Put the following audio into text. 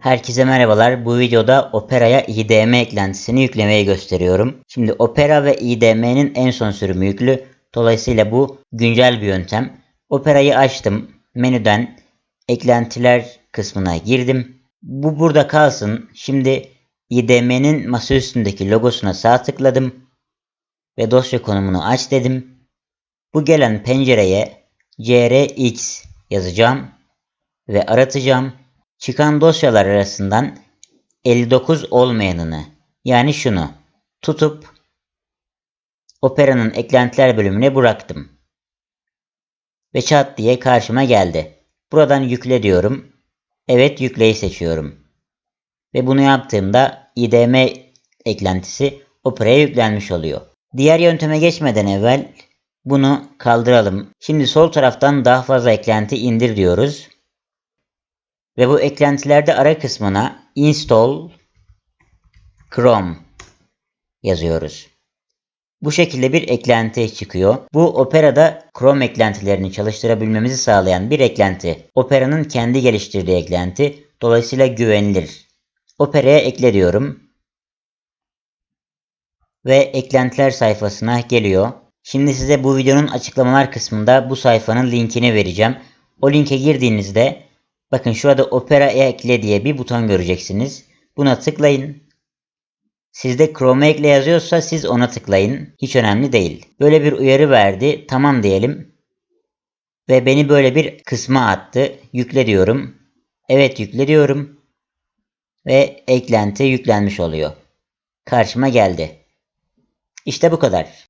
Herkese merhabalar. Bu videoda Opera'ya IDM eklentisini yüklemeyi gösteriyorum. Şimdi Opera ve IDM'nin en son sürümü yüklü. Dolayısıyla bu güncel bir yöntem. Opera'yı açtım. Menüden eklentiler kısmına girdim. Bu burada kalsın. Şimdi IDM'nin masa üstündeki logosuna sağ tıkladım ve dosya konumunu aç dedim. Bu gelen pencereye CRX yazacağım ve aratacağım. Çıkan dosyalar arasından 59 olmayanını yani şunu tutup Opera'nın eklentiler bölümüne bıraktım. Ve çat diye karşıma geldi. Buradan yükle diyorum. Evet yükleyi seçiyorum. Ve bunu yaptığımda IDM eklentisi Opera'ya yüklenmiş oluyor. Diğer yönteme geçmeden evvel bunu kaldıralım. Şimdi sol taraftan daha fazla eklenti indir diyoruz. Ve bu eklentilerde ara kısmına install Chrome yazıyoruz. Bu şekilde bir eklenti çıkıyor. Bu Opera'da Chrome eklentilerini çalıştırabilmemizi sağlayan bir eklenti. Opera'nın kendi geliştirdiği eklenti. Dolayısıyla güvenilir. Opera'ya ekle diyorum. Ve eklentiler sayfasına geliyor. Şimdi size bu videonun açıklamalar kısmında bu sayfanın linkini vereceğim. O linke girdiğinizde bakın şurada Opera'ya ekle diye bir buton göreceksiniz. Buna tıklayın. Sizde Chrome ekle yazıyorsa siz ona tıklayın. Hiç önemli değil. Böyle bir uyarı verdi. Tamam diyelim. Ve beni böyle bir kısma attı. Yükle diyorum. Evet yükle diyorum. Ve eklenti yüklenmiş oluyor. Karşıma geldi. İşte bu kadar.